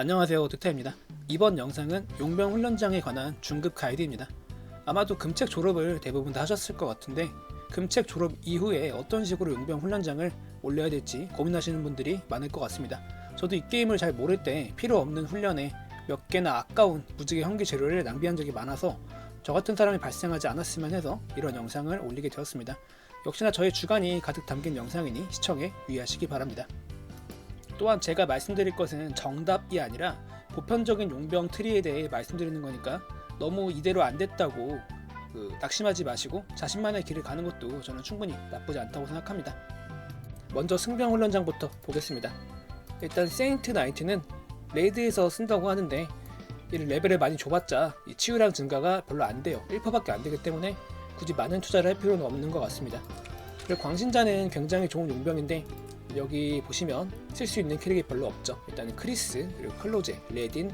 안녕하세요 득타입니다. 이번 영상은 용병 훈련장에 관한 중급 가이드입니다. 아마도 금책 졸업을 대부분 다 하셨을 것 같은데 금책 졸업 이후에 어떤 식으로 용병 훈련장을 올려야 될지 고민하시는 분들이 많을 것 같습니다. 저도 이 게임을 잘 모를 때 필요 없는 훈련에 몇 개나 아까운 무지개 현기 재료를 낭비한 적이 많아서 저 같은 사람이 발생하지 않았으면 해서 이런 영상을 올리게 되었습니다. 역시나 저의 주관이 가득 담긴 영상이니 시청에 유의하시기 바랍니다 또한 제가 말씀드릴 것은 정답이 아니라 보편적인 용병 트리에 대해 말씀드리는 거니까 너무 이대로 안 됐다고 그 낙심하지 마시고 자신만의 길을 가는 것도 저는 충분히 나쁘지 않다고 생각합니다. 먼저 승병 훈련장부터 보겠습니다. 일단 세인트 나이트는 레이드에서 쓴다고 하는데 이 레벨을 많이 줘봤자 이 치유량 증가가 별로 안 돼요. 1%밖에 안 되기 때문에 굳이 많은 투자를 할 필요는 없는 것 같습니다. 그리고 광신자는 굉장히 좋은 용병인데 여기 보시면 쓸 수 있는 캐릭이 별로 없죠. 일단은 크리스 그리고 클로제, 레딘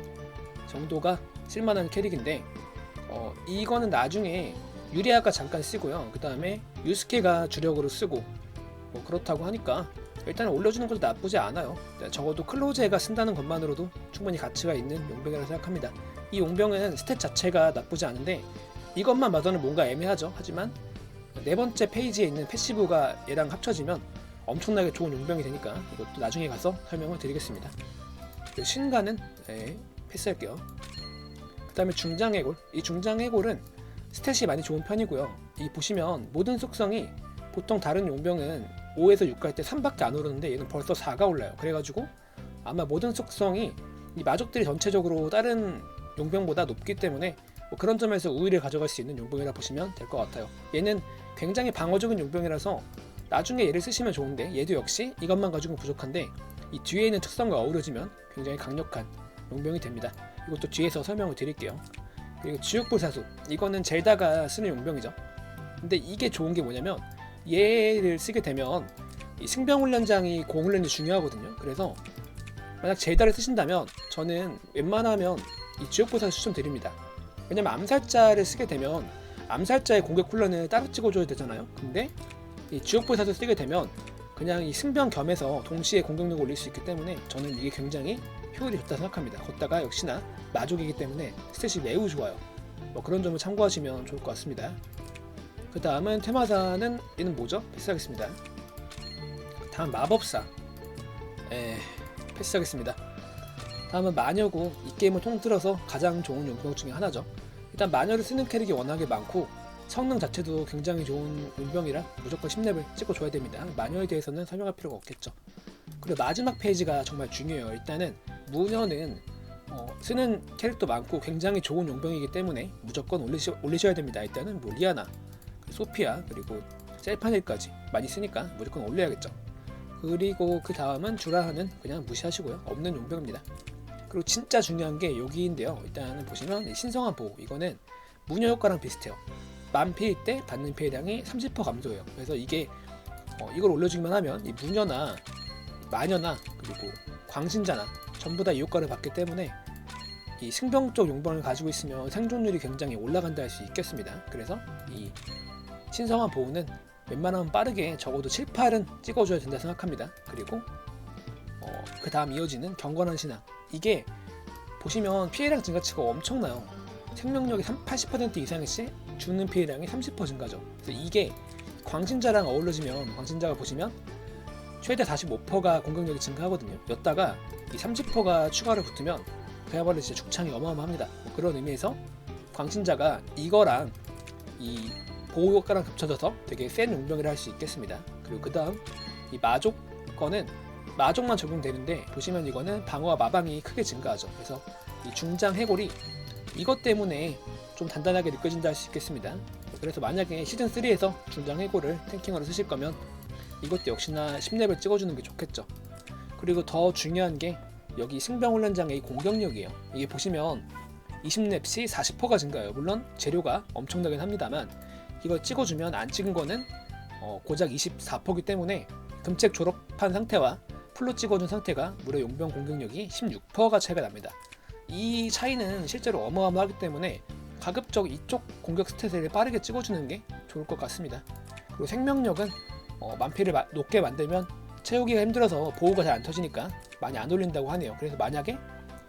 정도가 쓸만한 캐릭인데 어, 이거는 나중에 유리아가 잠깐 쓰고요. 그 다음에 유스케가 주력으로 쓰고 뭐 그렇다고 하니까 일단 올려주는 것도 나쁘지 않아요. 일단 적어도 클로제가 쓴다는 것만으로도 충분히 가치가 있는 용병이라고 생각합니다. 이 용병은 스탯 자체가 나쁘지 않은데 이것만 봐서는 뭔가 애매하죠. 하지만 네 번째 페이지에 있는 패시브가 얘랑 합쳐지면 엄청나게 좋은 용병이 되니까 이것도 나중에 가서 설명을 드리겠습니다. 그리고 신가는 네, 패스할게요. 그 다음에 중장해골. 이 중장해골은 스탯이 많이 좋은 편이고요. 이 보시면 모든 속성이 보통 다른 용병은 5에서 6갈 때 3밖에 안 오르는데 얘는 벌써 4가 올라요. 그래가지고 아마 모든 속성이 이 마족들이 전체적으로 다른 용병보다 높기 때문에 뭐 그런 점에서 우위를 가져갈 수 있는 용병이라 보시면 될 것 같아요. 얘는 굉장히 방어적인 용병이라서 나중에 얘를 쓰시면 좋은데 얘도 역시 이것만 가지고 부족한데 이 뒤에 있는 특성과 어우러지면 굉장히 강력한 용병이 됩니다. 이것도 뒤에서 설명을 드릴게요. 그리고 지옥불사수 이거는 젤다가 쓰는 용병이죠. 근데 이게 좋은 게 뭐냐면 얘를 쓰게 되면 이 승병훈련장이 공훈련이 중요하거든요. 그래서 만약 젤다를 쓰신다면 저는 웬만하면 이 지옥불사수 추천드립니다. 왜냐면 암살자를 쓰게 되면 암살자의 공격 훈련을 따로 찍어줘야 되잖아요. 근데 이 지옥불사도 쓰게 되면 그냥 이 승병 겸해서 동시에 공격력을 올릴 수 있기 때문에 저는 이게 굉장히 효율이 좋다 생각합니다. 걷다가 역시나 마족이기 때문에 스탯이 매우 좋아요. 뭐 그런 점을 참고하시면 좋을 것 같습니다. 그 다음은 테마사는 얘는 뭐죠? 패스하겠습니다. 다음 마법사. 에 패스하겠습니다. 다음은 마녀고 이 게임을 통틀어서 가장 좋은 용병 중에 하나죠. 일단 마녀를 쓰는 캐릭이 워낙에 많고 성능 자체도 굉장히 좋은 용병이라 무조건 10렙을 찍어줘야 됩니다. 마녀에 대해서는 설명할 필요가 없겠죠. 그리고 마지막 페이지가 정말 중요해요. 일단은 무녀는 어, 쓰는 캐릭터 많고 굉장히 좋은 용병이기 때문에 무조건 올리시, 올리셔야 됩니다. 일단은 뭐 리아나, 소피아 그리고 셀파넬까지 많이 쓰니까 무조건 올려야겠죠. 그리고 그 다음은 주라하는 그냥 무시하시고요. 없는 용병입니다. 그리고 진짜 중요한 게 여기인데요. 일단은 보시면 이 신성한 보호 이거는 무녀 효과랑 비슷해요. 만 피일 때 받는 피해량이 30% 감소해요. 그래서 이게 어, 이걸 올려주기만 하면 이 무녀나 마녀나 그리고 광신자나 전부 다 이 효과를 받기 때문에 이 승병 쪽 용병을 가지고 있으면 생존율이 굉장히 올라간다 할 수 있겠습니다. 그래서 이 신성한 보호는 웬만하면 빠르게 적어도 7, 8은 찍어줘야 된다 생각합니다. 그리고 어, 그 다음 이어지는 경건한 신앙 이게 보시면 피해량 증가치가 엄청나요. 생명력이 3, 80% 이상일 시 주는 피해량이 30% 증가죠. 그래서 이게 광신자랑 어우러지면 광신자가 보시면 최대 45%가 공격력이 증가하거든요. 였다가 이 30%가 추가로 붙으면 그야말로 진짜 죽창이 어마어마합니다. 뭐 그런 의미에서 광신자가 이거랑 이 보호 효과랑 겹쳐져서 되게 센 용병이라 할 수 있겠습니다. 그리고 그 다음 이 마족 거는 마족만 적용되는데 보시면 이거는 방어와 마방이 크게 증가하죠. 그래서 이 중장 해골이 이것 때문에 좀 단단하게 느껴진다 있겠습니다. 그래서 만약에 시즌 3에서 중장 해골을 탱킹으로 쓰실 거면 이것도 역시나 10렙을 찍어주는 게 좋겠죠. 그리고 더 중요한 게 여기 승병 훈련장의 이 공격력이에요. 이게 보시면 20렙 시 40%가 증가해요. 물론 재료가 엄청나긴 합니다만 이걸 찍어주면 안 찍은 거는 어, 고작 24%기 때문에 금책 졸업한 상태와 풀로 찍어준 상태가 무려 용병 공격력이 16%가 차이가 납니다. 이 차이는 실제로 어마어마하기 때문에 가급적 이쪽 공격 스탯을 빠르게 찍어주는 게 좋을 것 같습니다. 그리고 생명력은 어, 만피를 마- 높게 만들면 채우기가 힘들어서 보호가 잘 안 터지니까 많이 안 올린다고 하네요. 그래서 만약에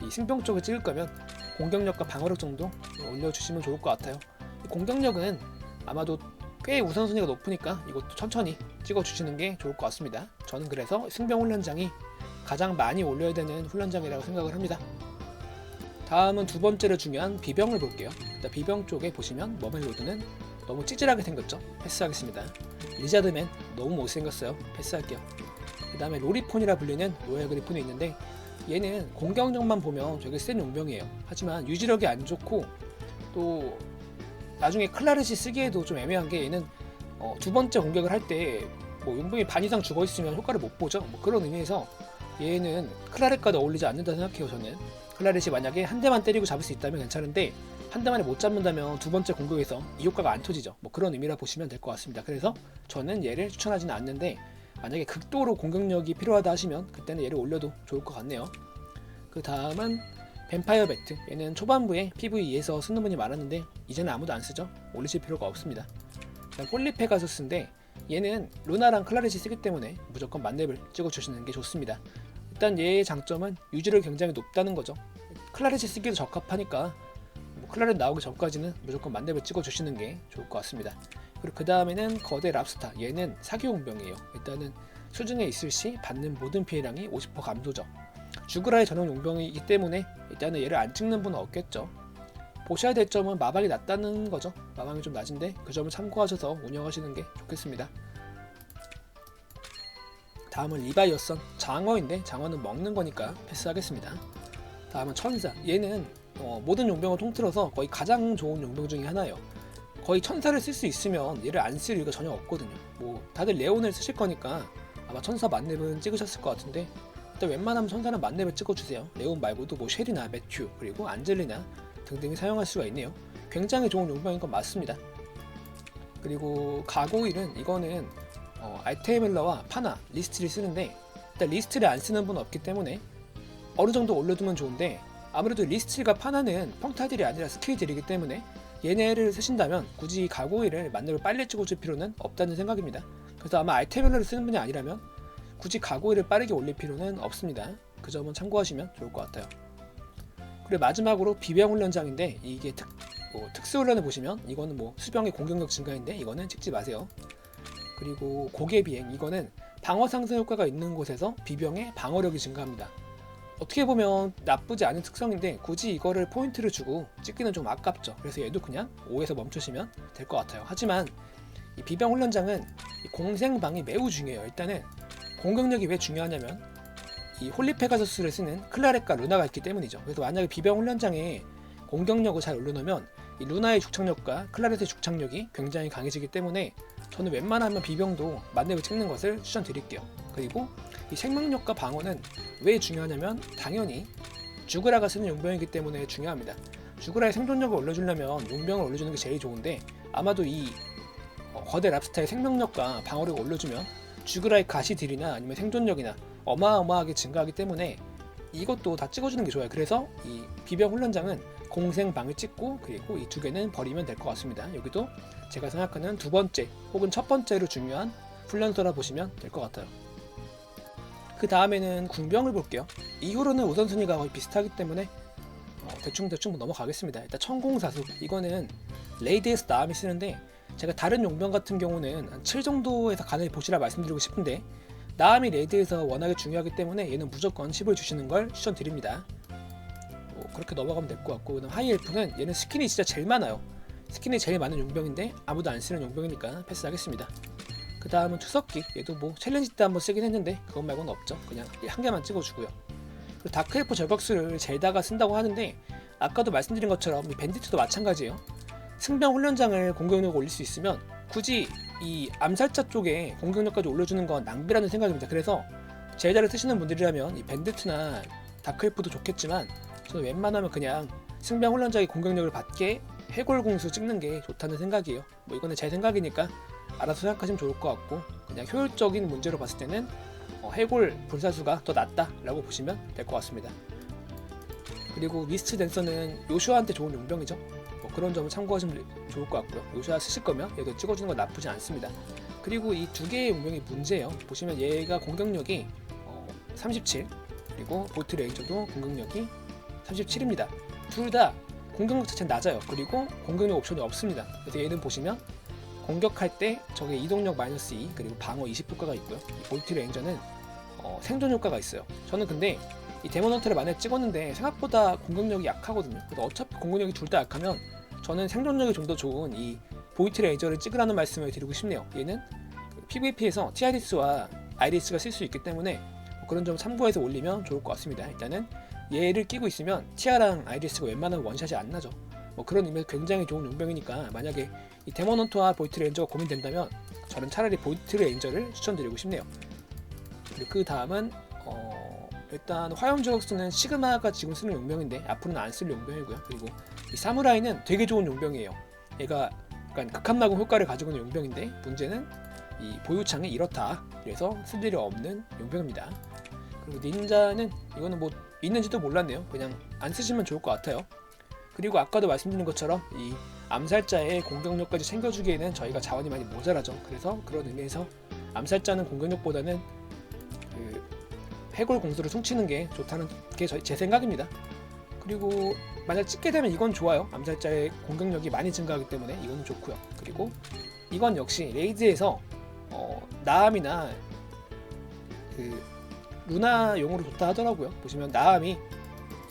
이 승병 쪽을 찍을 거면 공격력과 방어력 정도 올려주시면 좋을 것 같아요. 이 공격력은 아마도 꽤 우선순위가 높으니까 이것도 천천히 찍어주시는 게 좋을 것 같습니다. 저는 그래서 승병 훈련장이 가장 많이 올려야 되는 훈련장이라고 생각을 합니다. 다음은 두 번째로 중요한 비병을 볼게요. 일단 비병 쪽에 보시면 머멜로드는 너무 찌질하게 생겼죠? 패스하겠습니다. 리자드맨 너무 못생겼어요. 패스할게요. 그 다음에 로리폰이라 불리는 로얄 그리폰이 있는데 얘는 공격력만 보면 되게 센 용병이에요. 하지만 유지력이 안 좋고 또 나중에 클라렛이 쓰기에도 좀 애매한 게 얘는 어, 두 번째 공격을 할 때 뭐 용병이 반 이상 죽어 있으면 효과를 못 보죠. 뭐 그런 의미에서 얘는 클라렛과도 어울리지 않는다 생각해요. 저는 클라렛이 만약에 한 대만 때리고 잡을 수 있다면 괜찮은데 한 대만에 못 잡는다면 두 번째 공격에서 이 효과가 안 터지죠. 뭐 그런 의미라 보시면 될 것 같습니다. 그래서 저는 얘를 추천하지는 않는데 만약에 극도로 공격력이 필요하다 하시면 그때는 얘를 올려도 좋을 것 같네요. 그 다음은 뱀파이어 배트 얘는 초반부에 PVE에서 쓰는 분이 많았는데 이제는 아무도 안 쓰죠. 올리실 필요가 없습니다. 그다음 폴리페 가서스인데 얘는 루나랑 클라렛이 쓰기 때문에 무조건 만렙을 찍어주시는 게 좋습니다. 일단 얘의 장점은 유지력이 굉장히 높다는 거죠. 클라렛이 쓰기도 적합하니까 뭐 클라렛 나오기 전까지는 무조건 만렙을 찍어주시는 게 좋을 것 같습니다. 그리고 그 다음에는 거대 랍스타 얘는 사기용병이에요. 일단은 수중에 있을 시 받는 모든 피해량이 50% 감소죠. 주그라의 전용 용병이기 때문에 일단은 얘를 안 찍는 분은 없겠죠. 보셔야 될 점은 마방이 낮다는 거죠. 마방이 좀 낮은데 그 점을 참고하셔서 운영하시는 게 좋겠습니다. 다음은 리바이어선 장어인데 장어는 먹는 거니까 패스하겠습니다. 다음은 천사 얘는 어, 모든 용병을 통틀어서 거의 가장 좋은 용병 중에 하나예요. 거의 천사를 쓸 수 있으면 얘를 안 쓸 이유가 전혀 없거든요. 뭐 다들 레온을 쓰실 거니까 아마 천사 만렙은 찍으셨을 것 같은데 일단 웬만하면 천사는 만렙을 찍어주세요. 레온 말고도 뭐 쉘이나 매튜 그리고 안젤리나 등등이 사용할 수가 있네요. 굉장히 좋은 용병인 건 맞습니다. 그리고 가고일은 이거는 어, 알테멜러와 파나 리스트를 쓰는데 일단 리스트를 안 쓰는 분은 없기 때문에 어느 정도 올려두면 좋은데 아무래도 리스트가 파나는 평타들이 아니라 스킬들이기 때문에 얘네를 쓰신다면 굳이 가고일을 만렙을 빨리 찍어줄 필요는 없다는 생각입니다. 그래서 아마 알테멜러를 쓰는 분이 아니라면 굳이 가고일을 빠르게 올릴 필요는 없습니다. 그 점은 참고하시면 좋을 것 같아요. 그리고 마지막으로 비병 훈련장인데 이게 특, 뭐 특수 훈련을 보시면 이거는 뭐 수병의 공격력 증가인데 이거는 찍지 마세요. 그리고 고개 비행 이거는 방어 상승 효과가 있는 곳에서 비병의 방어력이 증가합니다. 어떻게 보면 나쁘지 않은 특성인데 굳이 이거를 포인트를 주고 찍기는 좀 아깝죠. 그래서 얘도 그냥 5에서 멈추시면 될 것 같아요. 하지만 이 비병 훈련장은 이 공생방이 매우 중요해요. 일단은 공격력이 왜 중요하냐면 이 홀리페가서스를 쓰는 클라렛과 루나가 있기 때문이죠. 그래서 만약에 비병 훈련장에 공격력을 잘 올려놓으면 이 루나의 죽착력과 클라렛의 죽착력이 굉장히 강해지기 때문에 저는 웬만하면 비병도 만렙을 찍는 것을 추천드릴게요. 그리고 이 생명력과 방어는 왜 중요하냐면 당연히 주그라가 쓰는 용병이기 때문에 중요합니다. 주그라의 생존력을 올려주려면 용병을 올려주는 게 제일 좋은데 아마도 이 어, 거대 랍스타의 생명력과 방어력을 올려주면 주그라의 가시딜이나 아니면 생존력이나 어마어마하게 증가하기 때문에 이것도 다 찍어주는 게 좋아요. 그래서 이 비병 훈련장은 공생방을 찍고 그리고 이 두 개는 버리면 될 것 같습니다. 여기도 제가 생각하는 두 번째 혹은 첫 번째로 중요한 훈련소라 보시면 될 것 같아요. 그 다음에는 궁병을 볼게요. 이후로는 우선순위가 거의 비슷하기 때문에 어, 대충 대충 넘어가겠습니다. 일단 천공사수 이거는 레이드에서 나음이 쓰는데 제가 다른 용병 같은 경우는 한 7 정도에서 간을 보시라 말씀드리고 싶은데 나음이 레이드에서 워낙에 중요하기 때문에 얘는 무조건 10을 주시는 걸 추천드립니다. 뭐 그렇게 넘어가면 될 것 같고 그다음 하이엘프는 얘는 스킨이 진짜 제일 많아요. 스킨이 제일 많은 용병인데 아무도 안 쓰는 용병이니까 패스하겠습니다. 그 다음은 투석기 얘도 뭐 챌린지 때 한번 쓰긴 했는데 그것 말고는 없죠. 그냥 한 개만 찍어주고요. 그리고 다크엘프 저격수를 젤다가 쓴다고 하는데 아까도 말씀드린 것처럼 이 밴디트도 마찬가지예요. 승병 훈련장을 공격력 올릴 수 있으면 굳이 이 암살자 쪽에 공격력까지 올려주는 건 낭비라는 생각입니다. 그래서 젤다를 쓰시는 분들이라면 이 밴디트나 다크엘프도 좋겠지만 저는 웬만하면 그냥 승병 훈련장의 공격력을 받게 해골 공수 찍는 게 좋다는 생각이에요. 뭐 이거는 제 생각이니까 알아서 생각하시면 좋을 것 같고 그냥 효율적인 문제로 봤을 때는 어, 해골 불사수가 더 낫다라고 보시면 될 것 같습니다. 그리고 미스트 댄서는 요슈아한테 좋은 용병이죠. 뭐 그런 점을 참고하시면 좋을 것 같고요. 요슈아 쓰실 거면 얘도 찍어주는 건 나쁘지 않습니다. 그리고 이 두 개의 용병이 문제예요. 보시면 얘가 공격력이 어, 37 그리고 보트 레이저도 공격력이 37입니다. 둘 다 공격력 자체는 낮아요. 그리고 공격력 옵션이 없습니다. 그래서 얘는 보시면 공격할 때 적의 이동력 마이너스 2 그리고 방어 20 효과가 있고요. 이 볼트 레인저는 어, 생존 효과가 있어요. 저는 근데 이 데모넌트를 만약에 찍었는데 생각보다 공격력이 약하거든요. 그래서 어차피 공격력이 둘 다 약하면 저는 생존력이 좀 더 좋은 이 보이트 레이저를 찍으라는 말씀을 드리고 싶네요. 얘는 그 PVP에서 TRS와 IRS가 쓸 수 있기 때문에 뭐 그런 점 참고해서 올리면 좋을 것 같습니다. 일단은 얘를 끼고 있으면 TR랑 IRS가 웬만하면 원샷이 안 나죠. 뭐 그런 의미에서 굉장히 좋은 용병이니까 만약에 이 데모넌트와 보이트 레인저가 고민된다면 저는 차라리 보이트 레인저를 추천드리고 싶네요. 그리고 그 다음은 어, 일단 화염 저격수는 시그마가 지금 쓰는 용병인데 앞으로는 안 쓸 용병이고요. 그리고 이 사무라이는 되게 좋은 용병이에요. 얘가 약간 극한마공 효과를 가지고 있는 용병인데 문제는 이 보유창이 이렇다. 그래서 쓸 일이 없는 용병입니다. 그리고 닌자는 이거는 뭐 있는지도 몰랐네요. 그냥 안 쓰시면 좋을 것 같아요. 그리고 아까도 말씀드린 것처럼 이 암살자의 공격력까지 챙겨주기에는 저희가 자원이 많이 모자라죠. 그래서 그런 의미에서 암살자는 공격력보다는 그 해골 공수를 훔치는 게 좋다는 게 제 생각입니다. 그리고 만약 찍게 되면 이건 좋아요. 암살자의 공격력이 많이 증가하기 때문에 이건 좋고요. 그리고 이건 역시 레이드에서 어, 나암이나 그 루나용으로 좋다 하더라고요. 보시면 나암이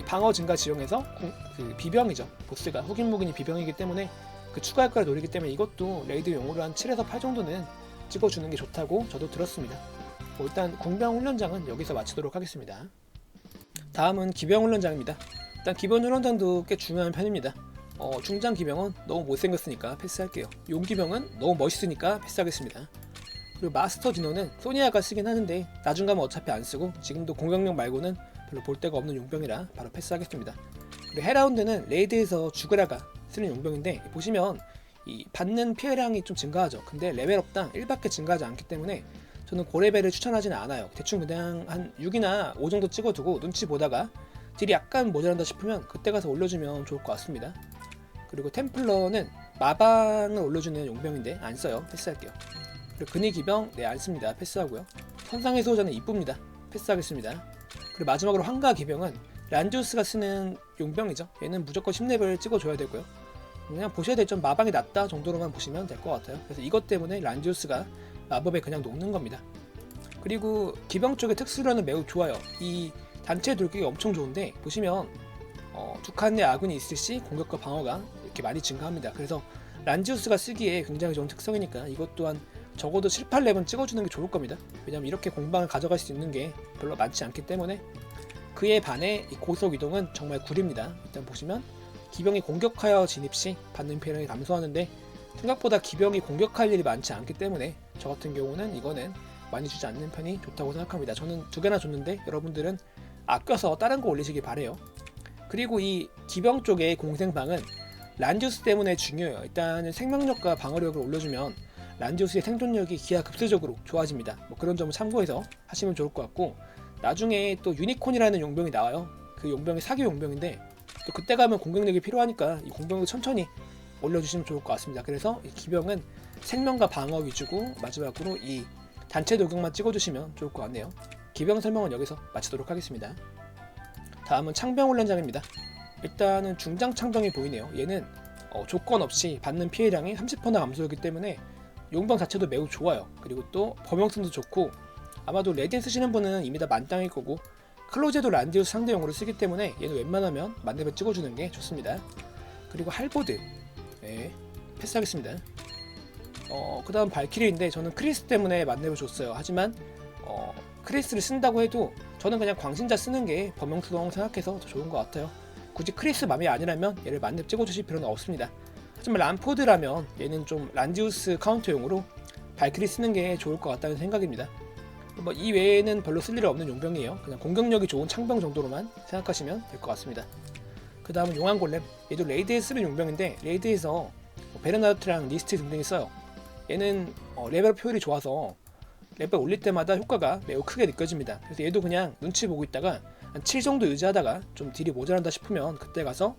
방어 증가 지용에서 공- 그 비병이죠. 보스가 흑인 무기니 비병이기 때문에 그 추가 효과를 노리기 때문에 이것도 레이드 용으로 한 7에서 8 정도는 찍어주는 게 좋다고 저도 들었습니다. 뭐 일단 공병 훈련장은 여기서 마치도록 하겠습니다. 다음은 기병 훈련장입니다. 일단 기병 훈련장도 꽤 중요한 편입니다. 어, 중장 기병은 너무 못생겼으니까 패스할게요. 용 기병은 너무 멋있으니까 패스하겠습니다. 그리고 마스터 디노는 소니아가 쓰긴 하는데 나중 가면 어차피 안 쓰고 지금도 공격력 말고는 별로 볼 데가 없는 용병이라 바로 패스하겠습니다. 그리고 헤라운드는 레이드에서 죽으라가 쓰는 용병인데 보시면 이 받는 피해량이 좀 증가하죠. 근데 레벨업당 1밖에 증가하지 않기 때문에 저는 고레벨을 추천하지는 않아요. 대충 그냥 한 6이나 5 정도 찍어두고 눈치 보다가 딜이 약간 모자란다 싶으면 그때 가서 올려주면 좋을 것 같습니다. 그리고 템플러는 마방을 올려주는 용병인데 안 써요. 패스할게요. 그리고 근위 기병 네 안 씁니다. 패스하고요. 선상의 수호자는 이쁩니다. 패스하겠습니다. 그리고 마지막으로 황가 기병은 란디우스가 쓰는 용병이죠. 얘는 무조건 10렙을 찍어줘야 되고요. 그냥 보셔야 될 점 마방이 낮다 정도로만 보시면 될 것 같아요. 그래서 이것 때문에 란디우스가 마법에 그냥 녹는 겁니다. 그리고 기병 쪽의 특수련은 매우 좋아요. 이 단체 돌격이 엄청 좋은데 보시면 어, 두 칸의 아군이 있을 시 공격과 방어가 이렇게 많이 증가합니다. 그래서 란지우스가 쓰기에 굉장히 좋은 특성이니까 이것 또한 적어도 7, 8렙은 찍어주는 게 좋을 겁니다. 왜냐면 이렇게 공방을 가져갈 수 있는 게 별로 많지 않기 때문에 그에 반해 이 고속 이동은 정말 구립니다. 일단 보시면 기병이 공격하여 진입 시 받는 피해량이 감소하는데 생각보다 기병이 공격할 일이 많지 않기 때문에 저 같은 경우는 이거는 많이 주지 않는 편이 좋다고 생각합니다. 저는 두 개나 줬는데 여러분들은 아껴서 다른 거 올리시길 바래요. 그리고 이 기병 쪽의 공생방은 란디우스 때문에 중요해요. 일단은 생명력과 방어력을 올려주면 란디우스의 생존력이 기하급수적으로 좋아집니다. 뭐 그런 점을 참고해서 하시면 좋을 것 같고 나중에 또 유니콘이라는 용병이 나와요. 그 용병이 사기 용병인데 또 그때 가면 공격력이 필요하니까 이 공격을 천천히 올려주시면 좋을 것 같습니다. 그래서 이 기병은 생명과 방어 위주고 마지막으로 이 단체 돌격만 찍어주시면 좋을 것 같네요. 기병 설명은 여기서 마치도록 하겠습니다. 다음은 창병 훈련장입니다. 일단은 중장 창병이 보이네요. 얘는 어, 조건 없이 받는 피해량이 30%나 감소하기 때문에 용병 자체도 매우 좋아요. 그리고 또 범용성도 좋고 아마도 레디에 쓰시는 분은 이미 다 만땅일 거고 클로제도 란디우스 상대용으로 쓰기 때문에 얘는 웬만하면 만렙을 찍어주는 게 좋습니다. 그리고 할보드 네, 패스하겠습니다. 어, 그 다음 발키리인데 저는 크리스 때문에 만렙을 줬어요. 하지만 어, 크리스를 쓴다고 해도 저는 그냥 광신자 쓰는 게 범용성 생각해서 더 좋은 것 같아요. 굳이 크리스 맘이 아니라면 얘를 만렙 찍어주실 필요는 없습니다. 하지만 람포드라면 얘는 좀 란디우스 카운터용으로 발키리 쓰는 게 좋을 것 같다는 생각입니다. 뭐 이 외에는 별로 쓸일 없는 용병이에요. 그냥 공격력이 좋은 창병 정도로만 생각하시면 될 것 같습니다. 그 다음은 용암 골렘. 얘도 레이드에 쓰는 용병인데 레이드에서 뭐 베르나르트랑 리스트 등등이 써요. 얘는 어, 레벨 효율이 좋아서 레벨 올릴 때마다 효과가 매우 크게 느껴집니다. 그래서 얘도 그냥 눈치 보고 있다가 한 7 정도 유지하다가 좀 딜이 모자란다 싶으면 그때 가서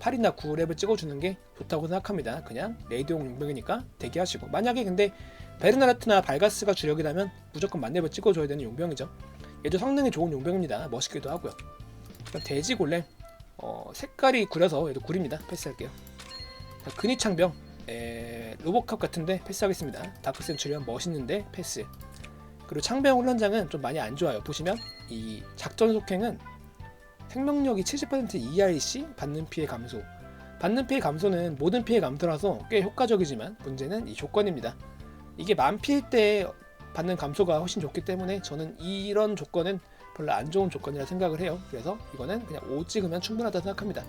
8이나 9렙을 찍어주는 게 좋다고 생각합니다. 그냥 레이드용 용병이니까 대기하시고 만약에 근데 베르나르트나 발가스가 주력이라면 무조건 만렙을 찍어줘야 되는 용병이죠. 얘도 성능이 좋은 용병입니다. 멋있기도 하고요. 돼지 골렘 어, 색깔이 구려서 얘도 구립니다. 패스할게요. 자, 근위 창병 에, 로보캅 같은데 패스하겠습니다. 다크 센츄리언 멋있는데 패스. 그리고 창병 훈련장은 좀 많이 안 좋아요. 보시면 이 작전 속행은 생명력이 70% 이하일시 받는 피해 감소. 받는 피해 감소는 모든 피해 감소라서 꽤 효과적이지만 문제는 이 조건입니다. 이게 만 피일 때 받는 감소가 훨씬 좋기 때문에 저는 이런 조건은 별로 안 좋은 조건이라 생각을 해요. 그래서 이거는 그냥 5 찍으면 충분하다 생각합니다.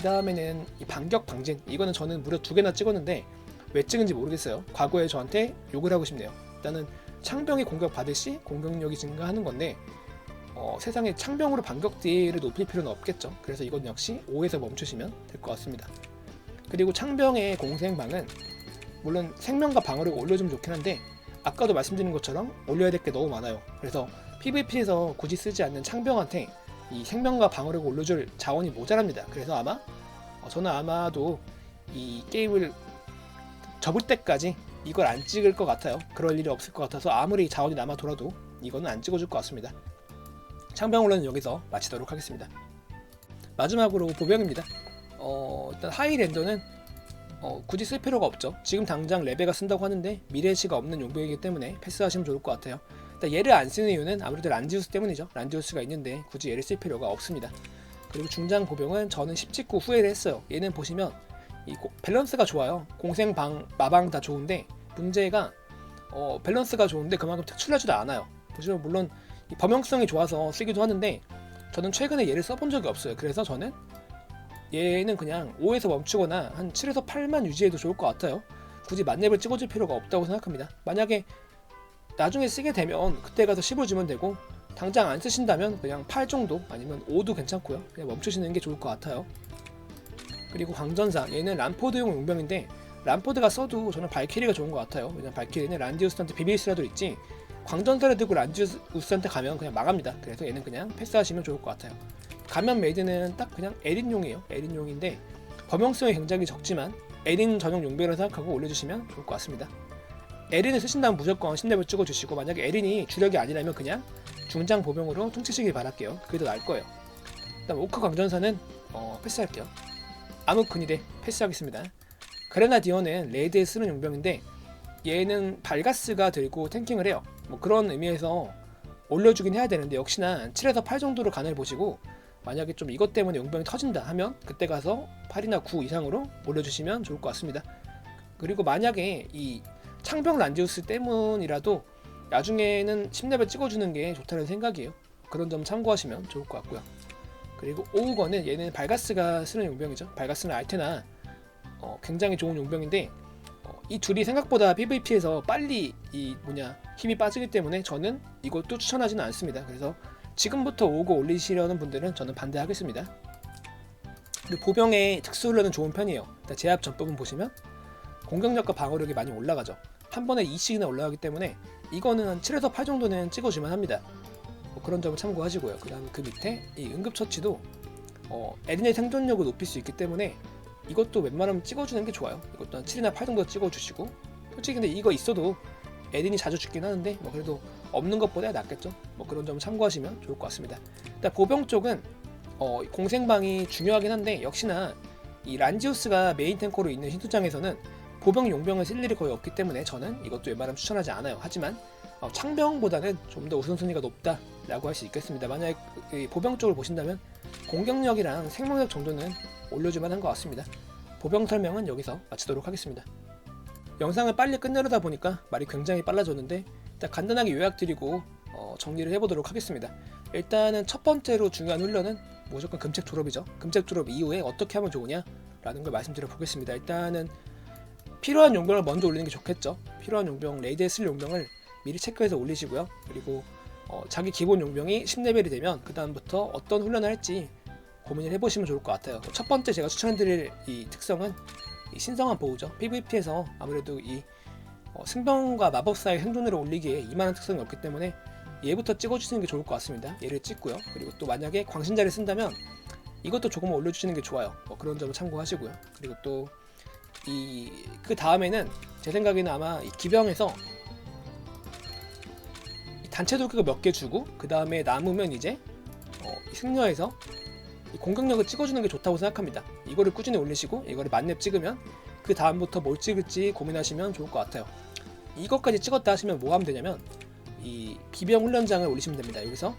그 다음에는 이 반격 방진. 이거는 저는 무려 두 개나 찍었는데 왜 찍은지 모르겠어요. 과거에 저한테 욕을 하고 싶네요. 일단은 창병이 공격 받을 시 공격력이 증가하는 건데 어, 세상에 창병으로 반격 딜을 높일 필요는 없겠죠. 그래서 이건 역시 5에서 멈추시면 될 것 같습니다. 그리고 창병의 공생방은 물론 생명과 방어력을 올려주면 좋긴 한데 아까도 말씀드린 것처럼 올려야 될 게 너무 많아요. 그래서 PVP에서 굳이 쓰지 않는 창병한테 이 생명과 방어력을 올려줄 자원이 모자랍니다. 그래서 아마 어, 저는 아마도 이 게임을 접을 때까지 이걸 안 찍을 것 같아요. 그럴 일이 없을 것 같아서 아무리 자원이 남아 돌아도 이거는 안 찍어줄 것 같습니다. 창병 훈련은 여기서 마치도록 하겠습니다. 마지막으로 보병입니다. 어, 일단 하이랜더는 어, 굳이 쓸 필요가 없죠. 지금 당장 레베가 쓴다고 하는데 미래시가 없는 용병이기 때문에 패스하시면 좋을 것 같아요. 일단 얘를 안 쓰는 이유는 아무래도 란디우스 때문이죠. 란디우스가 있는데 굳이 얘를 쓸 필요가 없습니다. 그리고 중장 보병은 저는 10 찍고 후회를 했어요. 얘는 보시면 이 고- 밸런스가 좋아요. 공생 방 마방 다 좋은데 문제가 어, 밸런스가 좋은데 그만큼 특출나지도 않아요. 보시면 물론 이 범용성이 좋아서 쓰기도 하는데 저는 최근에 얘를 써본 적이 없어요. 그래서 저는 얘는 그냥 5에서 멈추거나 한 7에서 8만 유지해도 좋을 것 같아요. 굳이 만렙을 찍어줄 필요가 없다고 생각합니다. 만약에 나중에 쓰게 되면 그때 가서 10을 주면 되고 당장 안 쓰신다면 그냥 8 정도 아니면 5도 괜찮고요. 그냥 멈추시는 게 좋을 것 같아요. 그리고 광전사 얘는 람포드용 용병인데 람포드가 써도 저는 발키리가 좋은 것 같아요. 왜냐면 발키리는 란디우스한테 비빌스라도 있지 광전사를 들고 란디우스한테 가면 그냥 망합니다. 그래서 얘는 그냥 패스하시면 좋을 것 같아요. 가면 메이드는 딱 그냥 에린용이에요. 에린용인데 범용성이 굉장히 적지만 에린 전용 용병을 생각하고 올려주시면 좋을 것 같습니다. 에린을 쓰신 다면 무조건 10렙을 찍어주시고 만약에 에린이 주력이 아니라면 그냥 중장 보병으로 퉁치시길 바랄게요. 그게 더 나을 거예요. 그다음 오크 광전사는 어, 패스할게요. 암흑 근일에 패스하겠습니다. 그레나디어는 레이드에 쓰는 용병인데 얘는 발가스가 들고 탱킹을 해요. 뭐 그런 의미에서 올려주긴 해야 되는데 역시나 7에서 8 정도로 간을 보시고 만약에 좀 이것 때문에 용병이 터진다 하면 그때 가서 8이나 9 이상으로 올려주시면 좋을 것 같습니다. 그리고 만약에 이 창병 란디우스 때문이라도 나중에는 10렙을 찍어주는 게 좋다는 생각이에요. 그런 점 참고하시면 좋을 것 같고요. 그리고 오우건은 얘는 발가스가 쓰는 용병이죠. 발가스는 알테나 어, 굉장히 좋은 용병인데 어, 이 둘이 생각보다 PVP에서 빨리 이 뭐냐 힘이 빠지기 때문에 저는 이것도 추천하지는 않습니다. 그래서 지금부터 오고 올리시려는 분들은 저는 반대하겠습니다. 보병의 특수훈련은 좋은 편이에요. 제압 전법은 보시면 공격력과 방어력이 많이 올라가죠. 한 번에 2씩이나 올라가기 때문에 이거는 한 7에서 8 정도는 찍어주면 합니다. 뭐 그런 점을 참고하시고요. 그 다음 그 밑에 이 응급처치도 어, 에린의 생존력을 높일 수 있기 때문에 이것도 웬만하면 찍어주는 게 좋아요. 이것도 한 7이나 8 정도 찍어주시고 솔직히 근데 이거 있어도 에린이 자주 죽긴 하는데 뭐 그래도 없는 것보다 낫겠죠. 뭐 그런 점을 참고하시면 좋을 것 같습니다. 일단 보병 쪽은 어, 공생방이 중요하긴 한데 역시나 이 란지우스가 메인 탱커로 있는 신투장에서는 보병 용병을 쓸 일이 거의 없기 때문에 저는 이것도 웬만하면 추천하지 않아요. 하지만 어, 창병보다는 좀 더 우선순위가 높다라고 할 수 있겠습니다. 만약에 그 보병 쪽을 보신다면 공격력이랑 생명력 정도는 올려주만 한것 같습니다. 보병 설명은 여기서 마치도록 하겠습니다. 영상을 빨리 끝내려다 보니까 말이 굉장히 빨라졌는데 일단 간단하게 요약드리고 어, 정리를 해보도록 하겠습니다. 일단은 첫 번째로 중요한 훈련은 무조건 금책 졸업이죠. 금책 졸업 이후에 어떻게 하면 좋으냐 라는 걸 말씀드려 보겠습니다. 일단은 필요한 용병을 먼저 올리는 게 좋겠죠. 필요한 용병, 레이드에 쓸 용병을 미리 체크해서 올리시고요. 그리고 어, 자기 기본 용병이 10레벨이 되면 그 다음부터 어떤 훈련을 할지 고민을 해보시면 좋을 것 같아요. 첫 번째 제가 추천드릴 이 특성은 이 신성한 보호죠. PVP에서 아무래도 이 어, 승병과 마법사의 생존을 올리기에 이만한 특성이 없기 때문에 얘부터 찍어주시는 게 좋을 것 같습니다. 얘를 찍고요. 그리고 또 만약에 광신자를 쓴다면 이것도 조금 올려주시는 게 좋아요. 뭐 그런 점을 참고하시고요. 그리고 또 이 그 다음에는 제 생각에는 아마 이 기병에서 이 단체 돌격을 몇 개 주고 그 다음에 남으면 이제 어, 이 승려에서 이 공격력을 찍어주는 게 좋다고 생각합니다. 이거를 꾸준히 올리시고 이거를 만렙 찍으면 그 다음부터 뭘 찍을지 고민하시면 좋을 것 같아요. 이것까지 찍었다 하시면 뭐 하면 되냐면 이 비병 훈련장을 올리시면 됩니다. 여기서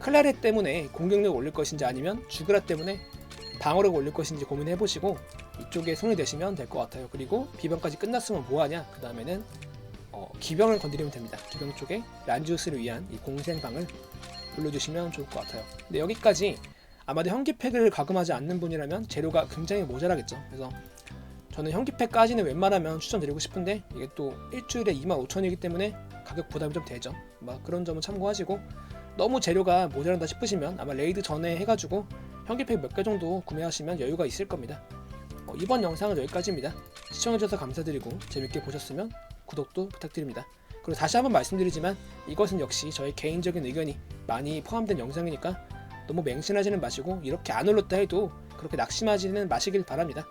클라레 때문에 공격력 올릴 것인지 아니면 주그라 때문에 방어력 올릴 것인지 고민해 보시고 이쪽에 손을 대시면 될 것 같아요. 그리고 비병까지 끝났으면 뭐 하냐? 그 다음에는 어, 기병을 건드리면 됩니다. 기병 쪽에 란주스를 위한 이 공생방을 올려주시면 좋을 것 같아요. 근데 여기까지 아마도 현기팩을 가금하지 않는 분이라면 재료가 굉장히 모자라겠죠. 그래서 저는 현기팩까지는 웬만하면 추천드리고 싶은데 이게 또 일주일에 25,000이기 때문에 가격 부담이 좀 되죠. 막 그런 점은 참고하시고 너무 재료가 모자란다 싶으시면 아마 레이드 전에 해가지고 현기팩 몇 개 정도 구매하시면 여유가 있을 겁니다. 어, 이번 영상은 여기까지입니다. 시청해주셔서 감사드리고 재밌게 보셨으면 구독도 부탁드립니다. 그리고 다시 한번 말씀드리지만 이것은 역시 저의 개인적인 의견이 많이 포함된 영상이니까 너무 맹신하지는 마시고 이렇게 안 올렸다 해도 그렇게 낙심하지는 마시길 바랍니다.